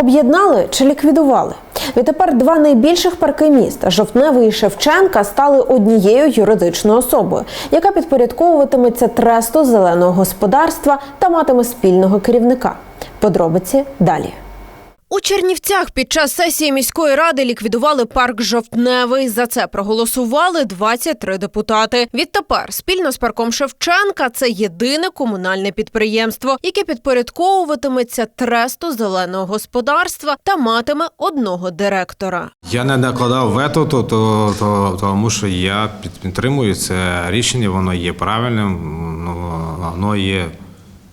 Об'єднали чи ліквідували? Відтепер два найбільших парки міста Жовтневий і Шевченка стали однією юридичною особою, яка підпорядковуватиметься тресту зеленого господарства та матиме спільного керівника. Подробиці далі. У Чернівцях під час сесії міської ради ліквідували парк Жовтневий. За це проголосували 23 депутати. Відтепер спільно з парком Шевченка це єдине комунальне підприємство, яке підпорядковуватиметься тресту зеленого господарства та матиме одного директора. Я не накладав вето, то, то, то, тому що я під- підтримую це рішення, воно є правильним, воно є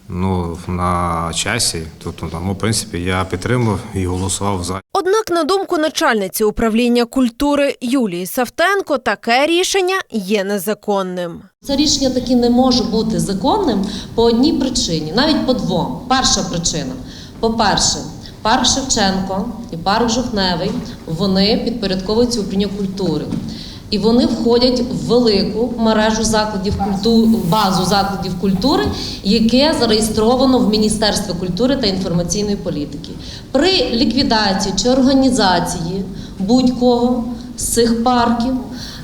ну, на часі. Тобто, тому, в принципі, я підтримав і голосував за. Однак, на думку начальниці управління культури Юлії Савтенко, таке рішення є незаконним. Це рішення таки не може бути законним по одній причині, навіть по двом. Перша причина: по-перше, парк Шевченко і парк Жовтневий вони підпорядковуються управлінню культури. І вони входять в велику мережу закладів культури, базу закладів культури, яке зареєстровано в Міністерстві культури та інформаційної політики. При ліквідації чи організації будь-кого з цих парків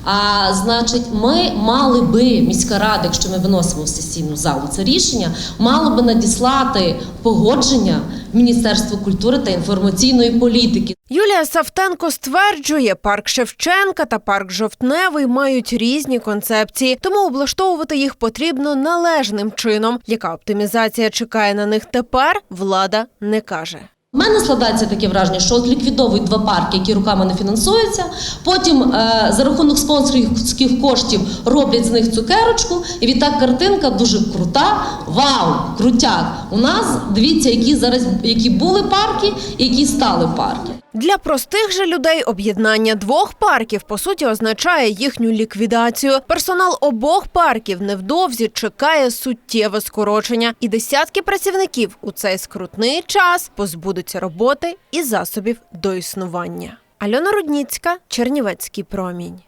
а значить, ми мали би міська рада, якщо ми виносимо в сесійну залу це рішення, мало би надіслати погодження Міністерству культури та інформаційної політики. Юлія Савтенко стверджує, парк Шевченка та парк Жовтневий мають різні концепції, тому облаштовувати їх потрібно належним чином. Яка оптимізація чекає на них тепер, влада не каже. У мене складається таке враження, що от ліквідовують два парки, які руками не фінансуються. Потім е, за рахунок спонсорських коштів роблять з них цукерочку, і відтак картинка дуже крута. Вау! Крутяк! У нас дивіться, які зараз які були парки які стали парки. Для простих же людей об'єднання двох парків по суті означає їхню ліквідацію. Персонал обох парків невдовзі чекає суттєве скорочення, і десятки працівників у цей скрутний час позбудуться роботи і засобів до існування. Альона Рудніцька, Чернівецький промінь.